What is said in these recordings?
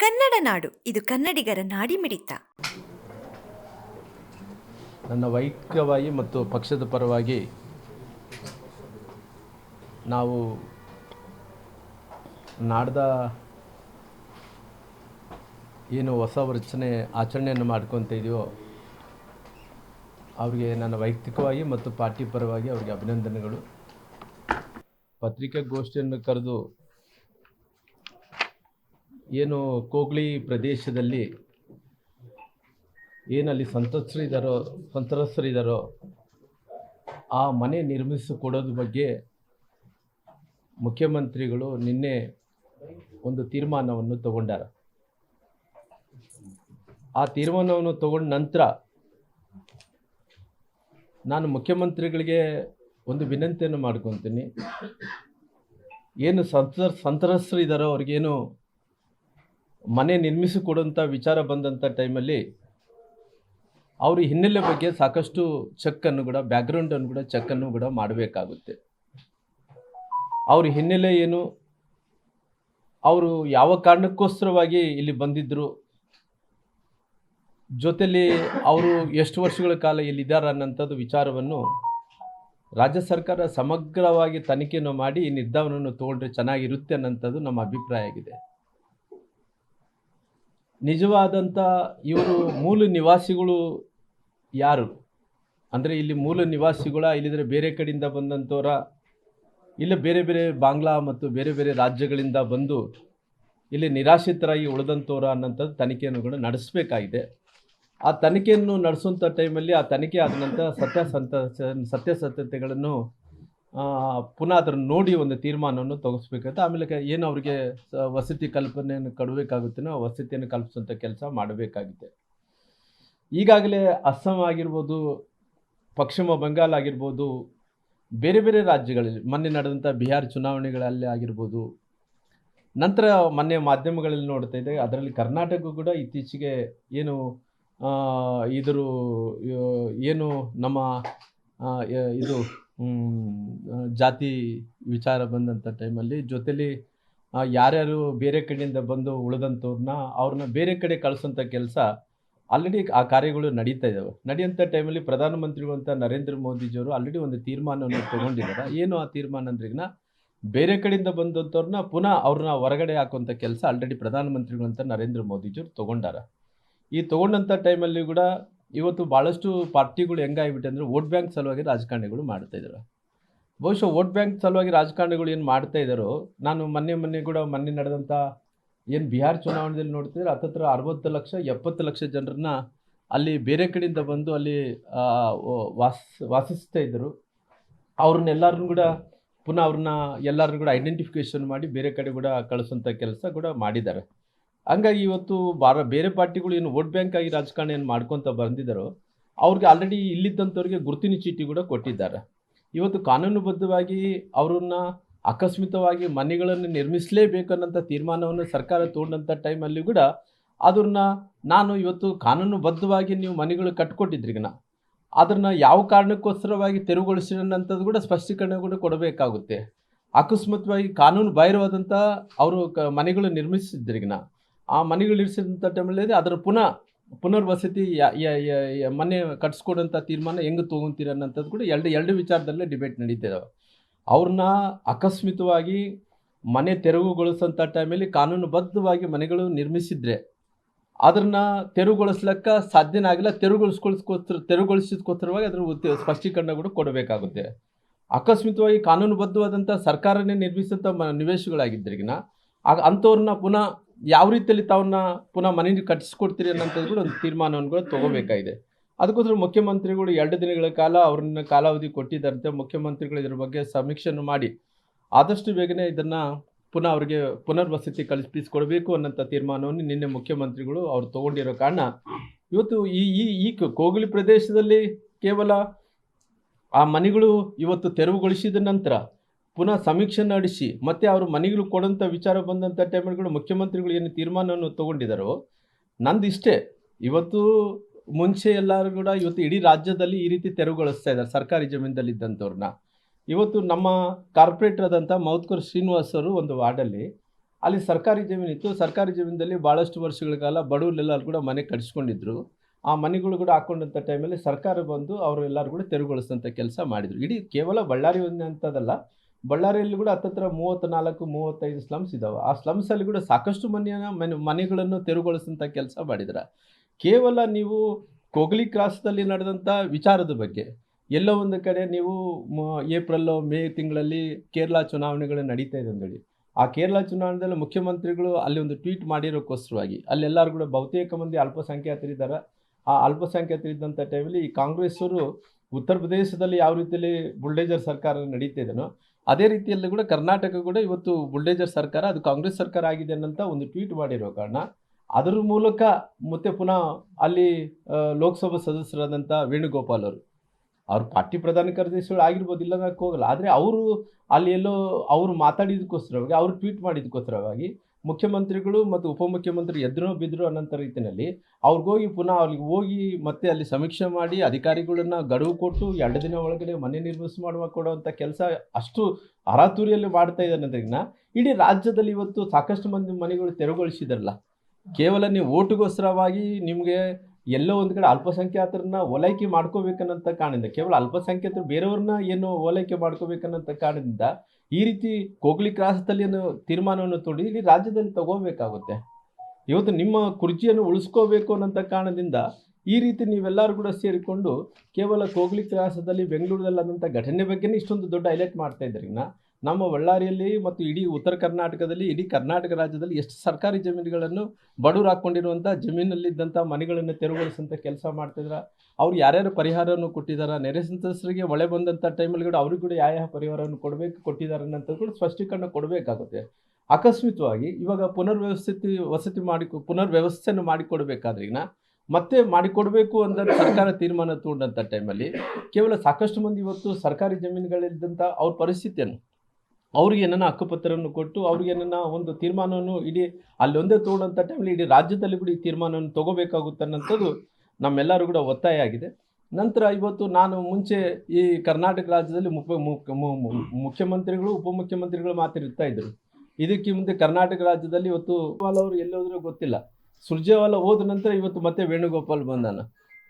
ಕನ್ನಡ ನಾಡು. ಇದು ಕನ್ನಡಿಗರ ನಾಡಿಮಿಡಿತ. ನನ್ನ ವೈಯಕ್ತಿಕವಾಗಿ ಮತ್ತು ಪಕ್ಷದ ಪರವಾಗಿ ನಾವು ನಾಡ್ದ ಏನು ಹೊಸ ರಚನೆ ಆಚರಣೆಯನ್ನು ಮಾಡ್ಕೊತ ಇದೆಯೋ ಅವರಿಗೆ ನನ್ನ ವೈಯಕ್ತಿಕವಾಗಿ ಮತ್ತು ಪಾರ್ಟಿ ಪರವಾಗಿ ಅವರಿಗೆ ಅಭಿನಂದನೆಗಳು. ಪತ್ರಿಕಾಗೋಷ್ಠಿಯನ್ನು ಕರೆದು ಏನು ಕೋಗ್ಲಿ ಪ್ರದೇಶದಲ್ಲಿ ಏನಲ್ಲಿ ಸಂತ್ರಸ್ತರಿದ್ದಾರೋ ಸಂತ್ರಸ್ತರಿದ್ದಾರೋ ಆ ಮನೆ ನಿರ್ಮಿಸಿಕೊಡೋದ್ರ ಬಗ್ಗೆ ಮುಖ್ಯಮಂತ್ರಿಗಳು ನಿನ್ನೆ ಒಂದು ತೀರ್ಮಾನವನ್ನು ತಗೊಂಡಾರ. ಆ ತೀರ್ಮಾನವನ್ನು ತಗೊಂಡ ನಂತರ ನಾನು ಮುಖ್ಯಮಂತ್ರಿಗಳಿಗೆ ಒಂದು ವಿನಂತಿಯನ್ನು ಮಾಡ್ಕೊತೀನಿ. ಏನು ಸಂತ್ರ ಸಂತ್ರಸ್ತರಿದ್ದಾರೋ ಅವ್ರಿಗೇನು ಮನೆ ನಿರ್ಮಿಸಿಕೊಡುವಂಥ ವಿಚಾರ ಬಂದಂಥ ಟೈಮಲ್ಲಿ ಅವ್ರ ಹಿನ್ನೆಲೆ ಬಗ್ಗೆ ಸಾಕಷ್ಟು ಚೆಕ್ಕನ್ನು ಕೂಡ ಬ್ಯಾಕ್ಗ್ರೌಂಡನ್ನು ಕೂಡ ಚೆಕ್ಕನ್ನು ಕೂಡ ಮಾಡಬೇಕಾಗುತ್ತೆ. ಅವ್ರ ಹಿನ್ನೆಲೆ ಏನು? ಅವರು ಯಾವ ಕಾರಣಕ್ಕೋಸ್ಕರವಾಗಿ ಇಲ್ಲಿ ಬಂದಿದ್ದರು ಜೊತೆಲಿ ಅವರು ಎಷ್ಟು ವರ್ಷಗಳ ಕಾಲ ಇಲ್ಲಿದ್ದಾರೆ ಅನ್ನೋಂಥದ್ದು ವಿಚಾರವನ್ನು ರಾಜ್ಯ ಸರ್ಕಾರ ಸಮಗ್ರವಾಗಿ ತನಿಖೆಯನ್ನು ಮಾಡಿ ಈ ನಿರ್ಧಾರವನ್ನು ತಗೊಂಡ್ರೆ ಚೆನ್ನಾಗಿರುತ್ತೆ ಅನ್ನೋಂಥದ್ದು ನಮ್ಮ ಅಭಿಪ್ರಾಯ ಆಗಿದೆ. ನಿಜವಾದಂಥ ಇವರು ಮೂಲ ನಿವಾಸಿಗಳು ಯಾರು? ಅಂದರೆ ಇಲ್ಲಿ ಮೂಲ ನಿವಾಸಿಗಳ ಇಲ್ಲಿದ್ರೆ ಬೇರೆ ಕಡೆಯಿಂದ ಬಂದಂಥವ್ರ ಇಲ್ಲ ಬೇರೆ ಬೇರೆ ಬಾಂಗ್ಲಾ ಮತ್ತು ಬೇರೆ ಬೇರೆ ರಾಜ್ಯಗಳಿಂದ ಬಂದು ಇಲ್ಲಿ ನಿರಾಶ್ರಿತರಾಗಿ ಉಳಿದಂಥವ್ರ ಅನ್ನೋಂಥದ್ದು ತನಿಖೆಯನ್ನು ಕೂಡ ನಡೆಸಬೇಕಾಗಿದೆ. ಆ ತನಿಖೆಯನ್ನು ನಡೆಸುವಂಥ ಟೈಮಲ್ಲಿ ಆ ತನಿಖೆ ಆದ ನಂತರ ಸತ್ಯಾಸಂತ ಸತ್ಯಾಸತ್ಯತೆಗಳನ್ನು ಪುನಃ ಅದನ್ನು ನೋಡಿ ಒಂದು ತೀರ್ಮಾನವನ್ನು ತೆಗೆಸ್ಬೇಕಾಗುತ್ತೆ ಆಮೇಲೆ ಏನು ಅವರಿಗೆ ವಸತಿ ಕಲ್ಪನೆಯನ್ನು ಕೊಡಬೇಕಾಗುತ್ತೇನೋ ವಸತಿಯನ್ನು ಕಲ್ಪಿಸುವಂಥ ಕೆಲಸ ಮಾಡಬೇಕಾಗಿದೆ. ಈಗಾಗಲೇ ಅಸ್ಸಾಂ ಆಗಿರ್ಬೋದು, ಪಶ್ಚಿಮ ಬಂಗಾಳ ಆಗಿರ್ಬೋದು, ಬೇರೆ ಬೇರೆ ರಾಜ್ಯಗಳಲ್ಲಿ, ಮೊನ್ನೆ ನಡೆದಂಥ ಬಿಹಾರ್ ಚುನಾವಣೆಗಳಲ್ಲಿ ಆಗಿರ್ಬೋದು, ನಂತರ ಮೊನ್ನೆ ಮಾಧ್ಯಮಗಳಲ್ಲಿ ನೋಡ್ತಾ ಇದ್ದೆ, ಅದರಲ್ಲಿ ಕರ್ನಾಟಕ ಕೂಡ ಇತ್ತೀಚೆಗೆ ಏನು ಇದರ ಏನು ನಮ್ಮ ಇದು ಜಾತಿ ವಿಚಾರ ಬಂದಂಥ ಟೈಮಲ್ಲಿ ಜೊತೆಲಿ ಯಾರ್ಯಾರು ಬೇರೆ ಕಡೆಯಿಂದ ಬಂದು ಉಳಿದಂಥವ್ರನ್ನ ಅವ್ರನ್ನ ಬೇರೆ ಕಡೆ ಕಳಿಸೋಂಥ ಕೆಲಸ ಆಲ್ರೆಡಿ ಆ ಕಾರ್ಯಗಳು ನಡೀತಾ ಇದ್ದಾವೆ ನಡೆಯುವಂಥ ಟೈಮಲ್ಲಿ ಪ್ರಧಾನಮಂತ್ರಿಗಳು ಅಂತ ನರೇಂದ್ರ ಮೋದಿಜಿಯವರು ಆಲ್ರೆಡಿ ಒಂದು ತೀರ್ಮಾನವನ್ನು ತಗೊಂಡಿದ್ದಾರೆ. ಏನು ಆ ತೀರ್ಮಾನ ಅಂದ್ರಿಗಿನ ಬೇರೆ ಕಡೆಯಿಂದ ಬಂದಂಥವ್ರನ್ನ ಪುನಃ ಅವ್ರನ್ನ ಹೊರಗಡೆ ಹಾಕುವಂಥ ಕೆಲಸ ಆಲ್ರೆಡಿ ಪ್ರಧಾನಮಂತ್ರಿಗಳು ಅಂತ ನರೇಂದ್ರ ಮೋದಿಜಿಯವರು ತೊಗೊಂಡಾರ. ಈ ತೊಗೊಂಡಂಥ ಟೈಮಲ್ಲಿ ಕೂಡ ಇವತ್ತು ಭಾಳಷ್ಟು ಪಾರ್ಟಿಗಳು ಹೆಂಗಾಗ್ಬಿಟ್ಟೆ ಅಂದರೆ ವೋಟ್ ಬ್ಯಾಂಕ್ ಸಲುವಾಗಿ ರಾಜಕಾರಣಿಗಳು ಮಾಡ್ತಾ ಇದ್ದಾರೆ. ಬಹುಶಃ ವೋಟ್ ಬ್ಯಾಂಕ್ ಸಲುವಾಗಿ ರಾಜಕಾರಣಿಗಳು ಏನು ಮಾಡ್ತಾ ನಾನು ಮೊನ್ನೆ ಮೊನ್ನೆ ಕೂಡ ಮೊನ್ನೆ ನಡೆದಂಥ ಏನು ಬಿಹಾರ್ ಚುನಾವಣೆಯಲ್ಲಿ ನೋಡ್ತಿದ್ರೆ ಹತ್ತತ್ರ ಅರವತ್ತು ಲಕ್ಷ, ಎಪ್ಪತ್ತು ಲಕ್ಷ ಜನರನ್ನ ಅಲ್ಲಿ ಬೇರೆ ಕಡೆಯಿಂದ ಬಂದು ಅಲ್ಲಿ ವಾಸ್, ವಾಸಿಸ್ತಾ ಇದ್ದರು. ಅವ್ರನ್ನೆಲ್ಲರನ್ನು ಕೂಡ ಪುನಃ ಅವ್ರನ್ನ ಎಲ್ಲರೂ ಕೂಡ ಐಡೆಂಟಿಫಿಕೇಶನ್ ಮಾಡಿ ಬೇರೆ ಕಡೆ ಕೂಡ ಕಳಿಸೋಂಥ ಕೆಲಸ ಕೂಡ ಮಾಡಿದ್ದಾರೆ. ಹಂಗಾಗಿ ಇವತ್ತು ಬಾರ ಬೇರೆ ಪಾರ್ಟಿಗಳು ಏನು ವೋಟ್ ಬ್ಯಾಂಕ್ ಆಗಿ ರಾಜಕಾರಣ ಏನು ಮಾಡ್ಕೊತ ಬಂದಿದ್ದಾರೋ, ಅವ್ರಿಗೆ ಆಲ್ರೆಡಿ ಇಲ್ಲಿದ್ದಂಥವ್ರಿಗೆ ಗುರುತಿನ ಚೀಟಿ ಕೂಡ ಕೊಟ್ಟಿದ್ದಾರೆ. ಇವತ್ತು ಕಾನೂನುಬದ್ಧವಾಗಿ ಅವರನ್ನ ಆಕಸ್ಮಿತವಾಗಿ ಮನೆಗಳನ್ನು ನಿರ್ಮಿಸಲೇಬೇಕು ಅನ್ನೋಂಥ ತೀರ್ಮಾನವನ್ನು ಸರ್ಕಾರ ತಗೊಂಡಂಥ ಟೈಮಲ್ಲಿ ಕೂಡ ಅದನ್ನ ನಾನು ಇವತ್ತು ಕಾನೂನುಬದ್ಧವಾಗಿ ನೀವು ಮನೆಗಳು ಕಟ್ಕೊಟ್ಟಿದ್ರಿಗನ ಅದನ್ನು ಯಾವ ಕಾರಣಕ್ಕೋಸ್ಕರವಾಗಿ ತೆರವುಗೊಳಿಸಿದಂಥದ್ದು ಕೂಡ ಸ್ಪಷ್ಟೀಕರಣ ಕೂಡ ಕೊಡಬೇಕಾಗುತ್ತೆ. ಅಕಸ್ಮಾತ್ವಾಗಿ ಕಾನೂನು ಬಾಹಿರವಾದಂಥ ಅವರು ಕ ಮನೆಗಳು ನಿರ್ಮಿಸಿದ್ರಿಗನ ಆ ಮನೆಗಳು ಇರಿಸಿದಂಥ ಟೈಮಲ್ಲಿ ಅದರ ಪುನಃ ಪುನರ್ವಸತಿ ಮನೆ ಕಟ್ಸ್ಕೊಡೋಂಥ ತೀರ್ಮಾನ ಹೆಂಗೆ ತೊಗೊಂತೀರ ಅನ್ನೋಂಥದ್ದು ಕೂಡ ಎರಡು ಎರಡು ವಿಚಾರದಲ್ಲೇ ಡಿಬೇಟ್ ನಡೀತಿದ್ದಾವೆ ಅವ್ರನ್ನ ಆಕಸ್ಮಿತವಾಗಿ ಮನೆ ತೆರವುಗೊಳಿಸೋಂಥ ಟೈಮಲ್ಲಿ ಕಾನೂನುಬದ್ಧವಾಗಿ ಮನೆಗಳು ನಿರ್ಮಿಸಿದ್ರೆ ಅದನ್ನ ತೆರವುಗೊಳಿಸ್ಲಕ್ಕ ಸಾಧ್ಯನೇ ಆಗಿಲ್ಲ. ತೆರವುಗೊಳಿಸ್ಕೊಳ್ಸ್ಕೋಸ್ಕರ ತೆರವುಗೊಳಿಸಿದ್ಕೋಸ್ಕರವಾಗಿ ಅದ್ರ ಸ್ಪಷ್ಟೀಕರಣ ಕೂಡ ಕೊಡಬೇಕಾಗುತ್ತೆ. ಅಕಸ್ಮಿತವಾಗಿ ಕಾನೂನುಬದ್ಧವಾದಂಥ ಸರ್ಕಾರನೇ ನಿರ್ಮಿಸಿದಂಥ ಮ, ನಿವೇಶಗಳಾಗಿದ್ದರಿಗಿನ ಆಗ ಅಂಥವ್ರನ್ನ ಪುನಃ ಯಾವ ರೀತಿಯಲ್ಲಿ ತಾವನ್ನ ಪುನಃ ಮನೆ ಕಟ್ಟಿಸ್ಕೊಡ್ತೀರಿ ಅನ್ನೋಂಥದ್ದು ಕೂಡ ಒಂದು ತೀರ್ಮಾನವನ್ನು ಕೂಡ ತಗೋಬೇಕಾಗಿದೆ. ಅದಕ್ಕೋಸ್ಕರ ಮುಖ್ಯಮಂತ್ರಿಗಳು ಎರಡು ದಿನಗಳ ಕಾಲ ಅವ್ರನ್ನ ಕಾಲಾವಧಿ ಕೊಟ್ಟಿದ್ದಾರಂತೆ. ಮುಖ್ಯಮಂತ್ರಿಗಳು ಇದ್ರ ಬಗ್ಗೆ ಸಮೀಕ್ಷೆಯನ್ನು ಮಾಡಿ ಆದಷ್ಟು ಬೇಗನೆ ಇದನ್ನು ಪುನಃ ಅವರಿಗೆ ಪುನರ್ವಸತಿ ಕಲ್ಪಿಸಿಕೊಡ್ಬೇಕು ಅನ್ನೋಂಥ ತೀರ್ಮಾನವನ್ನು ನಿನ್ನೆ ಮುಖ್ಯಮಂತ್ರಿಗಳು ಅವ್ರು ತಗೊಂಡಿರೋ ಕಾರಣ ಇವತ್ತು ಈ ಈ ಈ ಕೋಗಲಿ ಪ್ರದೇಶದಲ್ಲಿ ಕೇವಲ ಆ ಮನೆಗಳು ಇವತ್ತು ತೆರವುಗೊಳಿಸಿದ ನಂತರ ಪುನಃ ಸಮೀಕ್ಷೆ ನಡೆಸಿ ಮತ್ತೆ ಅವರು ಮನೆಗಳು ಕೊಡೋಂಥ ವಿಚಾರ ಬಂದಂಥ ಟೈಮ್ಗಳು ಮುಖ್ಯಮಂತ್ರಿಗಳು ಏನು ತೀರ್ಮಾನವನ್ನು ತಗೊಂಡಿದ್ದಾರೋ, ನಂದು ಇಷ್ಟೇ. ಇವತ್ತು ಮುಂಚೆ ಎಲ್ಲರೂ ಕೂಡ ಇವತ್ತು ಇಡೀ ರಾಜ್ಯದಲ್ಲಿ ಈ ರೀತಿ ತೆರವುಗೊಳಿಸ್ತಾ ಇದ್ದಾರೆ, ಸರ್ಕಾರಿ ಜಮೀನಲ್ಲಿ ಇದ್ದಂಥವ್ರನ್ನ. ಇವತ್ತು ನಮ್ಮ ಕಾರ್ಪೊರೇಟರ್ ಆದಂಥ ಮೌತ್ಕರ್ ಶ್ರೀನಿವಾಸ್ ಅವರು ಒಂದು ವಾರ್ಡಲ್ಲಿ, ಅಲ್ಲಿ ಸರ್ಕಾರಿ ಜಮೀನಿತ್ತು ಸರ್ಕಾರಿ ಜಮೀನಲ್ಲಿ ಭಾಳಷ್ಟು ವರ್ಷಗಳ ಕಾಲ ಬಡವರೆಲ್ಲರೂ ಕೂಡ ಮನೆ ಕಟ್ಸ್ಕೊಂಡಿದ್ರು ಆ ಮನೆಗಳು ಕೂಡ ಹಾಕೊಂಡಂಥ ಟೈಮಲ್ಲಿ ಸರ್ಕಾರ ಬಂದು ಅವರೆಲ್ಲರೂ ಕೂಡ ತೆರವುಗೊಳಿಸಿದಂಥ ಕೆಲಸ ಮಾಡಿದರು. ಇಡೀ ಕೇವಲ ಬಳ್ಳಾರಿ ಒಂದೇ ಅಂತದಲ್ಲ ಬಳ್ಳಾರಿಯಲ್ಲಿ ಕೂಡ ಹತ್ತತ್ರ ಮೂವತ್ತು ನಾಲ್ಕು ಮೂವತ್ತೈದು ಸ್ಲಮ್ಸ್ ಇದಾವೆ. ಆ ಸ್ಲಮ್ಸಲ್ಲಿ ಕೂಡ ಸಾಕಷ್ಟು ಮನೆಯ, ಮನೆ, ಮನೆಗಳನ್ನು ತೆರವುಗೊಳಿಸಿದಂತ ಕೆಲಸ ಮಾಡಿದ್ರ. ಕೇವಲ ನೀವು ಕೊಗ್ಲಿ ಕ್ರಾಸ್ದಲ್ಲಿ ನಡೆದಂಥ ವಿಚಾರದ ಬಗ್ಗೆ. ಎಲ್ಲೋ ಒಂದು ಕಡೆ ನೀವು ಏಪ್ರಿಲ್, ಮೇ ತಿಂಗಳಲ್ಲಿ ಕೇರಳ ಚುನಾವಣೆಗಳು ನಡೀತಾ ಇದೆ ಅಂದೇಳಿ ಆ ಕೇರಳ ಚುನಾವಣೆಯಲ್ಲಿ ಮುಖ್ಯಮಂತ್ರಿಗಳು ಅಲ್ಲಿ ಒಂದು ಟ್ವೀಟ್ ಮಾಡಿರೋಕ್ಕೋಸ್ಕರವಾಗಿ ಅಲ್ಲೆಲ್ಲರೂ ಕೂಡ ಬಹುತೇಕ ಮಂದಿ ಅಲ್ಪಸಂಖ್ಯಾತರಿದ್ದಾರೆ ಆ ಅಲ್ಪಸಂಖ್ಯಾತರಿದ್ದಂಥ ಟೈಮಲ್ಲಿ ಈ ಕಾಂಗ್ರೆಸ್ಸವರು ಉತ್ತರ ಪ್ರದೇಶದಲ್ಲಿ ಯಾವ ರೀತಿಯಲ್ಲಿ ಬುಲ್ಡೇಜರ್ ಸರ್ಕಾರ ನಡೀತಾ ಅದೇ ರೀತಿಯಲ್ಲಿ ಕೂಡ ಕರ್ನಾಟಕ ಕೂಡ ಇವತ್ತು ಬುಲ್ಡೇಜರ್ ಸರ್ಕಾರ, ಅದು ಕಾಂಗ್ರೆಸ್ ಸರ್ಕಾರ ಆಗಿದೆ ಅನ್ನಂತ ಒಂದು ಟ್ವೀಟ್ ಮಾಡಿರೋ ಕಾರಣ, ಅದರ ಮೂಲಕ ಮತ್ತೆ ಪುನಃ ಅಲ್ಲಿ ಲೋಕಸಭಾ ಸದಸ್ಯರಾದಂಥ ವೇಣುಗೋಪಾಲ್ ಅವರು, ಅವ್ರ ಪಾರ್ಟಿ ಪ್ರಧಾನ ಕಾರ್ಯದರ್ಶಿಗಳು ಆಗಿರ್ಬೋದು ಇಲ್ಲ ಹೋಗಲ್ಲ. ಆದರೆ ಅವರು ಅಲ್ಲಿ ಎಲ್ಲೋ ಅವರು ಮಾತಾಡಿದಕ್ಕೋಸ್ಕರವಾಗಿ ಅವರು ಟ್ವೀಟ್ ಮಾಡಿದಕ್ಕೋಸ್ಕರವಾಗಿ ಮುಖ್ಯಮಂತ್ರಿಗಳು ಮತ್ತು ಉಪಮುಖ್ಯಮಂತ್ರಿ ಎದ್ರೋ ಬಿದ್ರು ಅನ್ನೋಂಥ ರೀತಿಯಲ್ಲಿ ಅವ್ರಿಗೋಗಿ ಪುನಃ ಅವ್ರಿಗೆ ಹೋಗಿ ಮತ್ತೆ ಅಲ್ಲಿ ಸಮೀಕ್ಷೆ ಮಾಡಿ ಅಧಿಕಾರಿಗಳನ್ನ ಗಡುವು ಕೊಟ್ಟು ಎರಡು ದಿನ ಒಳಗಡೆ ಮನೆ ನಿರ್ಮಿಸ ಮಾಡುವ ಕೊಡುವಂಥ ಕೆಲಸ ಅಷ್ಟು ಅರಾತುರಿಯಲ್ಲಿ ಮಾಡ್ತಾ ಅನ್ನೋದ್ರಿಂದ ಇಡೀ ರಾಜ್ಯದಲ್ಲಿ ಇವತ್ತು ಸಾಕಷ್ಟು ಮಂದಿ ಮನೆಗಳು ತೆರವುಗೊಳಿಸಿದಾರಲ್ಲ. ಕೇವಲ ನೀವು ಓಟುಗೋಸ್ಕರವಾಗಿ ನಿಮಗೆ ಎಲ್ಲೋ ಒಂದು ಕಡೆ ಅಲ್ಪಸಂಖ್ಯಾತರನ್ನ ಓಲೈಕೆ ಮಾಡ್ಕೋಬೇಕನ್ನಂತ ಕಾರಣದಿಂದ, ಕೇವಲ ಅಲ್ಪಸಂಖ್ಯಾತರು ಬೇರೆಯವ್ರನ್ನ ಏನು ಓಲೈಕೆ ಮಾಡ್ಕೋಬೇಕನ್ನಂತ ಕಾರಣದಿಂದ ಈ ರೀತಿ ಕೋಗ್ಲಿ ಕ್ರಾಸದಲ್ಲಿ ತೀರ್ಮಾನವನ್ನು ತೊಗೊಂಡು ಇಲ್ಲಿ ರಾಜ್ಯದಲ್ಲಿ ತಗೋಬೇಕಾಗುತ್ತೆ. ಇವತ್ತು ನಿಮ್ಮ ಕುರ್ಚಿಯನ್ನು ಉಳಿಸ್ಕೋಬೇಕು ಅನ್ನೋಂಥ ಕಾರಣದಿಂದ ಈ ರೀತಿ ನೀವೆಲ್ಲರೂ ಕೂಡ ಸೇರಿಕೊಂಡು ಕೇವಲ ಕೋಗ್ಲಿ ಕ್ರಾಸದಲ್ಲಿ ಬೆಂಗಳೂರಲ್ಲಿ ಆದಂಥ ಘಟನೆ ಬಗ್ಗೆನೇ ಇಷ್ಟೊಂದು ದೊಡ್ಡ ಹೈಲೈಟ್ ಮಾಡ್ತಾ ಇದ್ರಿಂದ ನಮ್ಮ ಬಳ್ಳಾರಿಯಲ್ಲಿ ಮತ್ತು ಇಡೀ ಉತ್ತರ ಕರ್ನಾಟಕದಲ್ಲಿ, ಇಡೀ ಕರ್ನಾಟಕ ರಾಜ್ಯದಲ್ಲಿ ಎಷ್ಟು ಸರ್ಕಾರಿ ಜಮೀನುಗಳನ್ನು ಬಡವರು ಹಾಕ್ಕೊಂಡಿರುವಂಥ ಜಮೀನಲ್ಲಿದ್ದಂಥ ಮನೆಗಳನ್ನು ತೆರವುಗೊಳಿಸುವಂಥ ಕೆಲಸ ಮಾಡ್ತಿದ್ರ ಅವ್ರು ಯಾರ್ಯಾರು ಪರಿಹಾರವನ್ನು ಕೊಟ್ಟಿದ್ದಾರೆ ನೆರೆ ಸಂತ್ರಸ್ತರಿಗೆ ಮಳೆ ಬಂದಂಥ ಟೈಮಲ್ಲಿ ಕೂಡ ಅವ್ರಿಗೆ ಕೂಡ ಯಾವ ಯಾವ ಪರಿಹಾರವನ್ನು ಕೊಡಬೇಕು ಕೊಟ್ಟಿದ್ದಾರೆ ಅಂತ ಕೂಡ ಸ್ಪಷ್ಟೀಕರಣ ಕೊಡಬೇಕಾಗುತ್ತೆ. ಆಕಸ್ಮಿಕವಾಗಿ ಇವಾಗ ಪುನರ್ವ್ಯವಸ್ಥಿತಿ ವಸತಿ ಮಾಡಿ ಪುನರ್ ವ್ಯವಸ್ಥೆಯನ್ನು ಮಾಡಿಕೊಡ್ಬೇಕಾದ್ರೆ ಈಗ ಮತ್ತೆ ಮಾಡಿಕೊಡ್ಬೇಕು ಅಂತ ಸರ್ಕಾರ ತೀರ್ಮಾನ ತಗೊಂಡಂಥ ಟೈಮಲ್ಲಿ ಕೇವಲ ಸಾಕಷ್ಟು ಮಂದಿ ಇವತ್ತು ಸರ್ಕಾರಿ ಜಮೀನುಗಳಿದ್ದಂಥ ಅವ್ರ ಪರಿಸ್ಥಿತಿಯನ್ನು, ಅವ್ರಿಗೆ ಏನನ್ನ ಹಕ್ಕುಪತ್ರವನ್ನು ಕೊಟ್ಟು ಅವ್ರಿಗೆ ಏನನ್ನ ಒಂದು ತೀರ್ಮಾನವನ್ನು ಇಡೀ ಅಲ್ಲೊಂದೇ ತಗೊಂಡಂಥ ಟೈಮಲ್ಲಿ ಇಡೀ ರಾಜ್ಯದಲ್ಲಿ ಕೂಡ ಈ ತೀರ್ಮಾನವನ್ನು ತಗೋಬೇಕಾಗುತ್ತೆ ಅನ್ನೋಂಥದ್ದು ನಮ್ಮೆಲ್ಲರೂ ಕೂಡ ಒತ್ತಾಯ ಆಗಿದೆ. ನಂತರ ಇವತ್ತು ನಾನು ಮುಂಚೆ ಈ ಕರ್ನಾಟಕ ರಾಜ್ಯದಲ್ಲಿ ಮುಖ್ಯ ಮುಖ್ಯಮಂತ್ರಿಗಳು, ಉಪಮುಖ್ಯಮಂತ್ರಿಗಳು ಮಾತಿರ್ತಾ ಇದ್ರು ಇದಕ್ಕೆ ಮುಂದೆ ಕರ್ನಾಟಕ ರಾಜ್ಯದಲ್ಲಿ ಇವತ್ತು ಅವರು ಎಲ್ಲೋದ್ರೂ ಗೊತ್ತಿಲ್ಲ. ಸುರ್ಜೇವಾಲ ಹೋದ ನಂತರ ಇವತ್ತು ಮತ್ತೆ ವೇಣುಗೋಪಾಲ್ ಬಂದಾನ.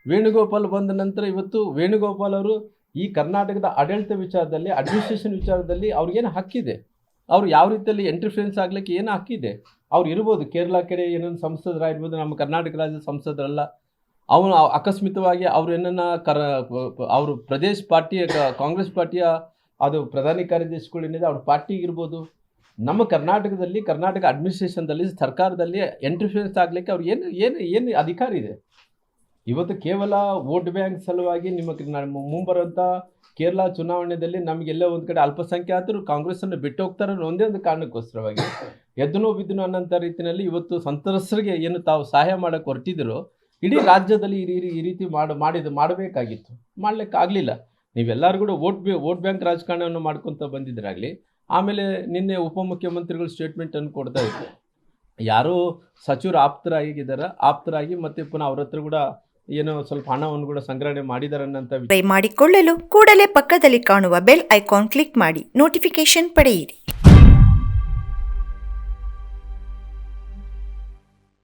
ವೇಣುಗೋಪಾಲ್ ಬಂದ ನಂತರ ಇವತ್ತು ವೇಣುಗೋಪಾಲ್ ಅವರು ಈ ಕರ್ನಾಟಕದ ಆಡಳಿತ ವಿಚಾರದಲ್ಲಿ ಅಡ್ಮಿನಿಸ್ಟ್ರೇಷನ್ ವಿಚಾರದಲ್ಲಿ ಅವ್ರಿಗೇನು ಹಕ್ಕಿದೆ ಅವ್ರು ಯಾವ ರೀತಿಯಲ್ಲಿ ಎಂಟ್ರಿಫ್ರೆನ್ಸ್ ಆಗ್ಲಿಕ್ಕೆ ಏನು ಹಕ್ಕಿದೆ ಅವ್ರು ಇರ್ಬೋದು. ಕೇರಳ ಕಡೆ ಏನೇನು ಸಂಸದರಾಗಿರ್ಬೋದು. ನಮ್ಮ ಕರ್ನಾಟಕ ರಾಜ್ಯದ ಸಂಸದರಲ್ಲ. ಅವನು ಅಕಸ್ಮಿತವಾಗಿ ಅವ್ರು ಏನನ್ನ ಕರ ಅವರು ಪ್ರದೇಶ ಪಾರ್ಟಿಯ ಕಾಂಗ್ರೆಸ್ ಪಾರ್ಟಿಯ ಅದು ಪ್ರಧಾನಿ ಕಾರ್ಯದರ್ಶಿಗಳು ಏನಿದೆ, ಅವ್ರ ಪಾರ್ಟಿ ಇರ್ಬೋದು. ನಮ್ಮ ಕರ್ನಾಟಕದಲ್ಲಿ, ಕರ್ನಾಟಕ ಅಡ್ಮಿನಿಸ್ಟ್ರೇಷನ್ದಲ್ಲಿ ಸರ್ಕಾರದಲ್ಲಿ ಎಂಟ್ರಿಫರೆನ್ಸ್ ಆಗಲಿಕ್ಕೆ ಅವ್ರು ಏನು ಏನು ಏನು ಅಧಿಕಾರ ಇದೆ. ಇವತ್ತು ಕೇವಲ ವೋಟ್ ಬ್ಯಾಂಕ್ ಸಲುವಾಗಿ ನಿಮ್ಮ ಮುಂಬರುವಂಥ ಕೇರಳ ಚುನಾವಣೆಯಲ್ಲಿ ನಮಗೆಲ್ಲ ಒಂದು ಕಡೆ ಅಲ್ಪಸಂಖ್ಯಾತರು ಕಾಂಗ್ರೆಸ್ಸನ್ನು ಬಿಟ್ಟು ಹೋಗ್ತಾರೆ ಒಂದೇ ಒಂದು ಕಾರಣಕ್ಕೋಸ್ಕರವಾಗಿ. ಎದ್ದನೋ ಬಿದ್ದನೋ ಅನ್ನೋಂಥ ರೀತಿಯಲ್ಲಿ ಇವತ್ತು ಸಂತ್ರಸ್ತರಿಗೆ ಏನು ತಾವು ಸಹಾಯ ಮಾಡೋಕ್ಕೆ ಹೊರಟಿದ್ರು ಇಡೀ ರಾಜ್ಯದಲ್ಲಿ ಈ ರೀತಿ ಮಾಡ, ಮಾಡಿದ, ಮಾಡಬೇಕಾಗಿತ್ತು. ಮಾಡ್ಲಿಕ್ಕೆ ಆಗಲಿಲ್ಲ ನೀವೆಲ್ಲರೂ ಕೂಡ ವೋಟ್ ಬ್ಯಾ, ವೋಟ್ ಬ್ಯಾಂಕ್ ರಾಜಕಾರಣವನ್ನು ಮಾಡ್ಕೊತ ಬಂದಿದ್ದರಾಗಲಿ ಆಮೇಲೆ ನಿನ್ನೆ ಉಪಮುಖ್ಯಮಂತ್ರಿಗಳು ಸ್ಟೇಟ್ಮೆಂಟನ್ನು ಕೊಡ್ತಾ ಇದ್ರು. ಯಾರೂ ಸಚಿವರು ಆಪ್ತರಾಗಿದ್ದಾರೆ, ಆಪ್ತರಾಗಿ ಮತ್ತೆ ಪುನಃ ಅವ್ರ ಹತ್ರ ಕೂಡ ಏನೋ ಸ್ವಲ್ಪ ಹಣವನ್ನು ಕೂಡ ಸಂಗ್ರಹಣೆ ಮಾಡಿದಾರನ್ನಂತ ಮಾಡಿಕೊಳ್ಳಲು ಕೂಡಲೇ ಪಕ್ಕದಲ್ಲಿ ಕಾಣುವ ಬೆಲ್ ಐಕಾನ್ ಕ್ಲಿಕ್ ಮಾಡಿ ನೋಟಿಫಿಕೇಶನ್ ಪಡೆಯಿರಿ.